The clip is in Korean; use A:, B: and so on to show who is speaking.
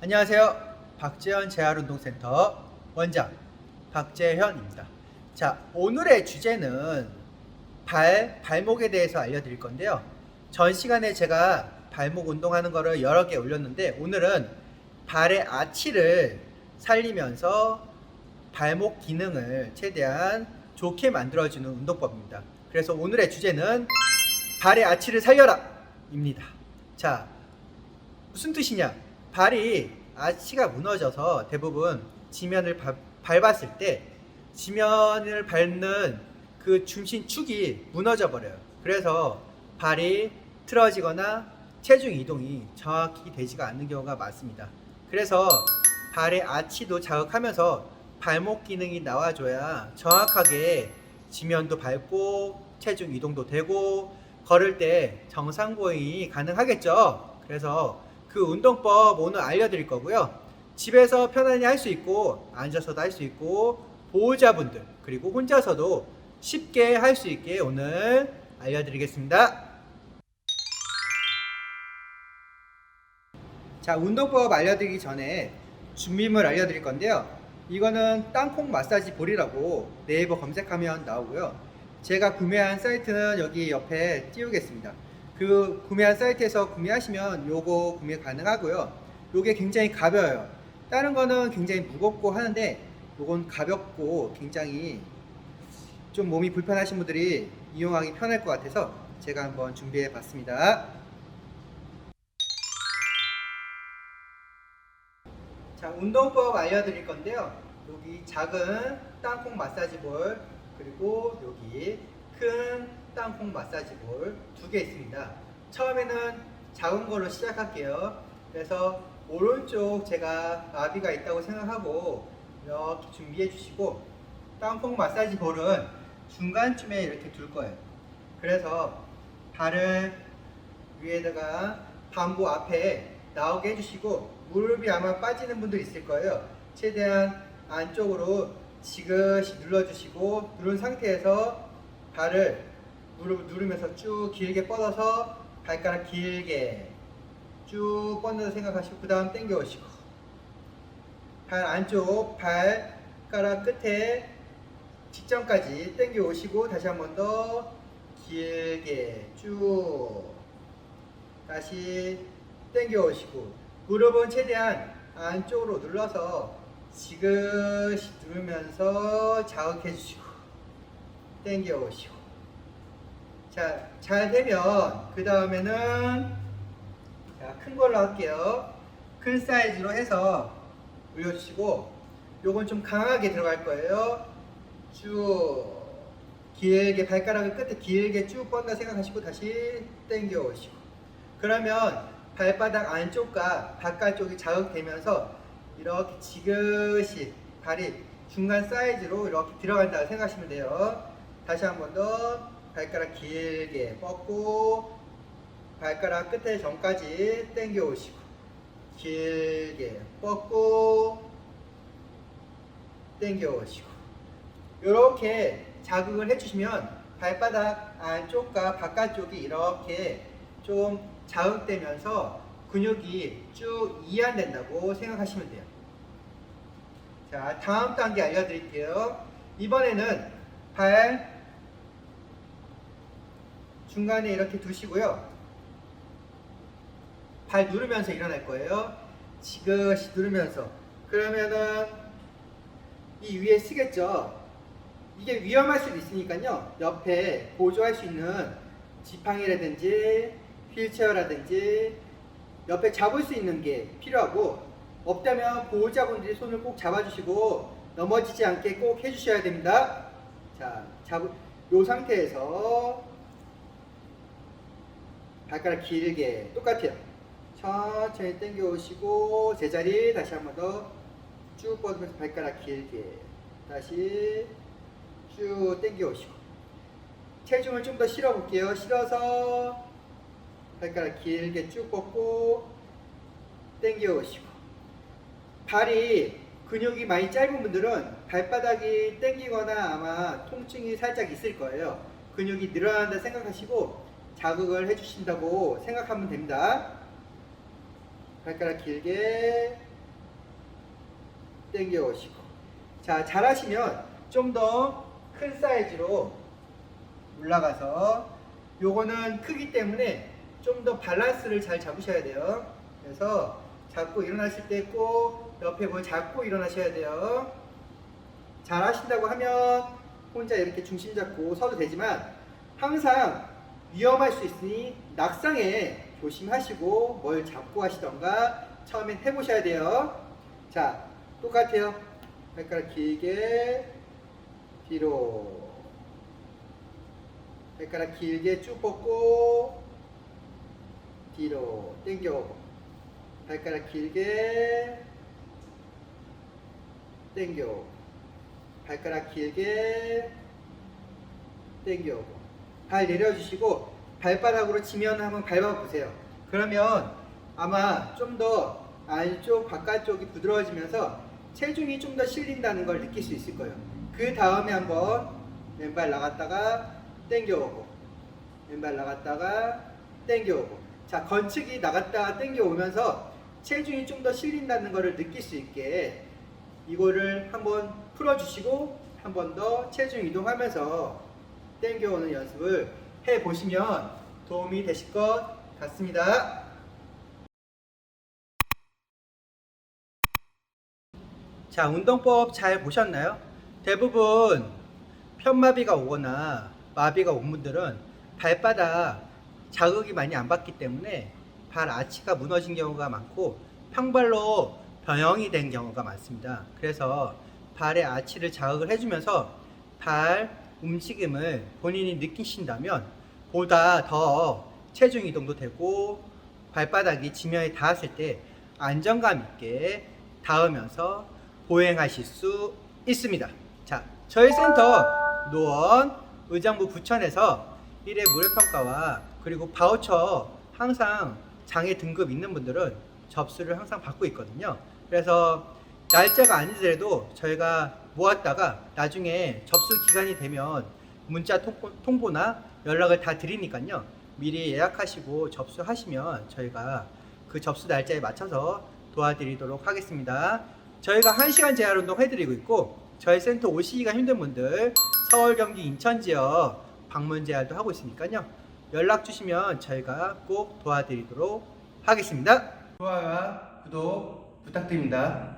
A: 안녕하세요. 박재현 재활운동센터 원장 박재현입니다. 자, 오늘의 주제는 발, 발목에 대해서 알려드릴 건데요. 전 시간에 제가 발목 운동하는 거를 여러 개 올렸는데 오늘은 발의 아치를 살리면서 발목 기능을 최대한 좋게 만들어주는 운동법입니다. 그래서 오늘의 주제는 발의 아치를 살려라! 입니다. 자, 무슨 뜻이냐? 발이 아치가 무너져서 대부분 지면을 밟, 밟았을 때 지면을 밟는 그 중심 축이 무너져 버려요. 그래서 발이 틀어지거나 체중 이동이 정확히 되지가 않는 경우가 많습니다. 그래서 발의 아치도 자극하면서 발목 기능이 나와줘야 정확하게 지면도 밟고 체중 이동도 되고 걸을 때 정상 보행이 가능하겠죠. 그래서 그 운동법 오늘 알려드릴 거고요. 집에서 편안히 할 수 있고 앉아서도 할 수 있고 보호자분들 그리고 혼자서도 쉽게 할 수 있게 오늘 알려드리겠습니다. 자 운동법 알려드리기 전에 준비물 알려드릴 건데요. 이거는 땅콩 마사지 볼이라고 네이버 검색하면 나오고요. 제가 구매한 사이트는 여기 옆에 띄우겠습니다. 그 구매한 사이트에서 구매하시면 요거 구매 가능하고요. 요게 굉장히 가벼워요. 다른 거는 굉장히 무겁고 하는데 요건 가볍고 굉장히 좀 몸이 불편하신 분들이 이용하기 편할 것 같아서 제가 한번 준비해 봤습니다. 자, 운동법 알려드릴 건데요. 여기 작은 땅콩 마사지 볼, 그리고 여기 큰 땅콩 마사지 볼 두 개 있습니다. 처음에는 작은 걸로 시작할게요. 그래서 오른쪽 제가 나비가 있다고 생각하고 이렇게 준비해 주시고 땅콩 마사지 볼은 중간쯤에 이렇게 둘 거예요. 그래서 발을 위에다가 반부 앞에 나오게 해주시고 무릎이 아마 빠지는 분들 있을 거예요. 최대한 안쪽으로 지그시 눌러주시고 누른 상태에서 발을 무릎 누르면서 쭉 길게 뻗어서 발가락 길게 쭉 뻗는다 생각하시고 그 다음 당겨 오시고 발 안쪽 발가락 끝에 직전까지 당겨 오시고 다시 한 번 더 길게 쭉 다시 당겨 오시고 무릎은 최대한 안쪽으로 눌러서 지그시 누르면서 자극해 주시고 당겨 오시고 자, 잘 되면 그 다음에는 큰 걸로 할게요. 큰 사이즈로 해서 올려주시고 요건 좀 강하게 들어갈 거예요. 쭉 길게 발가락을 끝에 길게 쭉 뻗는다 생각하시고 다시 당겨 오시고 그러면 발바닥 안쪽과 바깥쪽이 자극되면서 이렇게 지그시 발이 중간 사이즈로 이렇게 들어간다고 생각하시면 돼요. 다시 한 번 더 발가락 길게 뻗고 발가락 끝에 전까지 당겨 오시고 길게 뻗고 당겨 오시고 이렇게 자극을 해주시면 발바닥 안쪽과 바깥쪽이 이렇게 좀 자극되면서 근육이 쭉 이완된다고 생각하시면 돼요. 자, 다음 단계 알려드릴게요. 이번에는 발 중간에 이렇게 두시고요. 발 누르면서 일어날 거예요. 지그시 누르면서. 그러면은 이 위에 쓰겠죠. 이게 위험할 수도 있으니까요. 옆에 보조할 수 있는 지팡이라든지 휠체어라든지 옆에 잡을 수 있는 게 필요하고 없다면 보호자분들이 손을 꼭 잡아주시고 넘어지지 않게 꼭 해주셔야 됩니다. 자, 잡, 요 상태에서 발가락 길게 똑같아요. 천천히 당겨 오시고 제자리 다시 한 번 더 쭉 뻗으면서 발가락 길게 다시 쭉 당겨 오시고 체중을 좀 더 실어 볼게요. 실어서 발가락 길게 쭉 뻗고 당겨 오시고 발이 근육이 많이 짧은 분들은 발바닥이 땡기거나 아마 통증이 살짝 있을 거예요. 근육이 늘어난다 생각하시고 자극을 해주신다고 생각하면 됩니다. 발가락 길게 당겨 오시고. 자, 잘하시면 좀 더 큰 사이즈로 올라가서 요거는 크기 때문에 좀 더 밸런스를 잘 잡으셔야 돼요. 그래서 잡고 일어나실 때 꼭 옆에 뭘 잡고 일어나셔야 돼요. 잘 하신다고 하면 혼자 이렇게 중심 잡고 서도 되지만 항상 위험할 수 있으니 낙상에 조심하시고 뭘 잡고 하시던가 처음엔 해보셔야 돼요. 자, 똑같아요. 발가락 길게 뒤로 발가락 길게 쭉 뻗고 뒤로 당겨. 발가락 길게 당겨. 발가락 길게 당겨. 발 내려주시고 발바닥으로 지면 한번 밟아보세요. 그러면 아마 좀 더 안쪽 바깥쪽이 부드러워지면서 체중이 좀 더 실린다는 걸 느낄 수 있을 거예요. 그 다음에 한번 왼발 나갔다가 당겨오고 왼발 나갔다가 당겨오고 자 건축이 나갔다가 당겨오면서 체중이 좀 더 실린다는 것을 느낄 수 있게 이거를 한번 풀어주시고 한 번 더 체중 이동하면서 당겨오는 연습을 해 보시면 도움이 되실 것 같습니다. 자, 운동법 잘 보셨나요? 대부분 편마비가 오거나 마비가 온 분들은 발바닥 자극이 많이 안 받기 때문에 발 아치가 무너진 경우가 많고 평발로 변형이 된 경우가 많습니다. 그래서 발의 아치를 자극을 해주면서 발 움직임을 본인이 느끼신다면 보다 더 체중 이동도 되고 발바닥이 지면에 닿았을 때 안정감 있게 닿으면서 보행하실 수 있습니다. 자, 저희 센터 노원 의정부 부천에서 1회 무료평가와 그리고 바우처 항상 장애 등급 있는 분들은 접수를 항상 받고 있거든요. 그래서 날짜가 아니더라도 저희가 모았다가 나중에 접수 기간이 되면 문자 통보, 통보 나 연락을 다 드리니까요. 미리 예약하시고 접수하시면 저희가 그 접수 날짜에 맞춰서 도와드리도록 하겠습니다. 저희가 1시간 재활 운동 해드리고 있고 저희 센터 오시기가 힘든 분들 서울, 경기, 인천 지역 방문 재활도 하고 있으니까요. 연락 주시면 저희가 꼭 도와드리도록 하겠습니다. 좋아요와 구독 부탁드립니다.